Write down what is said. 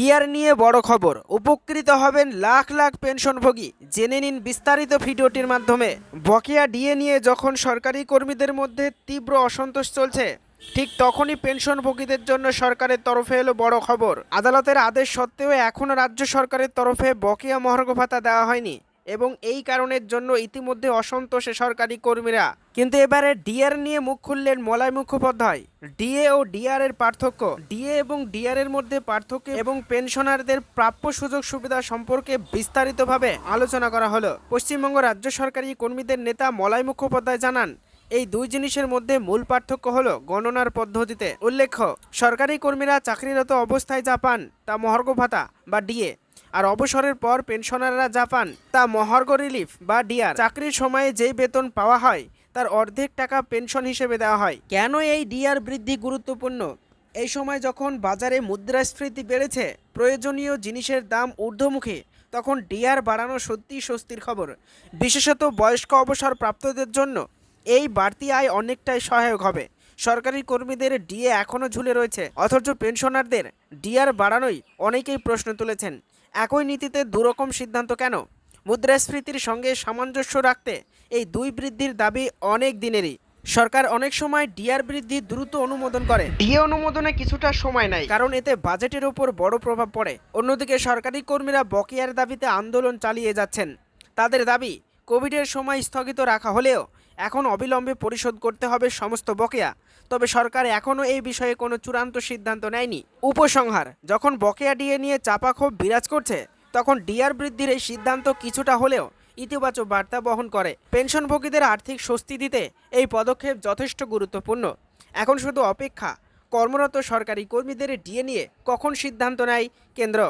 DR নিয়ে বড় খবর। উপকৃত হবেন লাখ লাখ পেনশনভোগী। জেনে নিন বিস্তারিত ভিডিওটির মাধ্যমে। বকেয়া ডিএ নিয়ে যখন সরকারি কর্মীদের মধ্যে তীব্র অসন্তোষ চলছে, ঠিক তখনই পেনশনভোগীদের জন্য সরকারের তরফে এলো বড় খবর। আদালতের আদেশ সত্ত্বেও এখনও রাজ্য সরকারের তরফে বকেয়া মহার্ঘ ভাতা দেওয়া হয়নি। এবং এই কারণের জন্য ইতিমধ্যে অসন্তোষে সরকারি কর্মীরা। কিন্তু এবারে ডিআর নিয়ে মুখ খুললেন মলয় মুখোপাধ্যায়। ডিএ ও ডিআর এর পার্থক্য। ডিএ এবং ডিআর এর মধ্যে পার্থক্য এবং পেনশনারদের প্রাপ্য সুযোগ সুবিধা সম্পর্কে বিস্তারিতভাবে আলোচনা করা হলো। পশ্চিমবঙ্গ রাজ্য সরকারি কর্মীদের নেতা মলয় মুখোপাধ্যায় জানান, এই দুই জিনিসের মধ্যে মূল পার্থক্য হলো গণনার পদ্ধতিতে। উল্লেখ্য, সরকারি কর্মীরা চাকরিরত অবস্থায় যা পান তা মহার্ঘ ভাতা বা ডিএ। আর অবসরের পর পেনশনাররা যা পান তা মহার্ঘ রিলিফ বা ডিআর। চাকরির সময়ে যেই বেতন পাওয়া হয়, তার অর্ধেক টাকা পেনশন হিসেবে দেওয়া হয়। কেন এই ডিআর বৃদ্ধি গুরুত্বপূর্ণ? এই সময় যখন বাজারে মুদ্রাস্ফীতি বেড়েছে, প্রয়োজনীয় জিনিসের দাম ঊর্ধ্বমুখী, তখন ডিআর বাড়ানো সত্যিই স্বস্তির খবর। বিশেষত বয়স্ক অবসর প্রাপ্তদের জন্য এই বাড়তি আয় অনেকটাই সহায়ক হবে। সরকারি কর্মীদের ডিএ এখনও ঝুলে রয়েছে। অথচ পেনশনারদের ডিআর বাড়ানোই অনেকেই প্রশ্ন তুলেছেন। একই নীতিতে দুরকম সিদ্ধান্ত কেন? মুদ্রাস্ফীতির সঙ্গে সামঞ্জস্য রাখতে এই দুই বৃদ্ধির দাবি অনেক দিনেরই। সরকার অনেক সময় ডিআর বৃদ্ধি দ্রুত অনুমোদন করে। ডিএ অনুমোদনে কিছুটা সময় নেয় কারণ এতে বাজেটের উপর বড় প্রভাব পড়ে। অন্যদিকে সরকারি কর্মীরা বকেয়ার দাবিতে আন্দোলন চালিয়ে যাচ্ছেন। তাদের দাবি কোভিডের সময় স্থগিত রাখা হলেও এখন অবিলম্বে পরিশোধ করতে হবে সমস্ত বকেয়া। তবে সরকার এখনও এই বিষয়ে কোনো চূড়ান্ত সিদ্ধান্ত নেয়নি। উপসংহার, যখন বকেয়া ডিএ নিয়ে চাপা ক্ষোভ বিরাজ করছে, তখন ডিআর বৃদ্ধির এই সিদ্ধান্ত কিছুটা হলেও ইতিবাচক বার্তা বহন করে। পেনশনভোগীদের আর্থিক স্বস্তি দিতে এই পদক্ষেপ যথেষ্ট গুরুত্বপূর্ণ। এখন শুধু অপেক্ষা, কর্মরত সরকারি কর্মীদের ডিএ নিয়ে কখন সিদ্ধান্ত নেয় কেন্দ্র?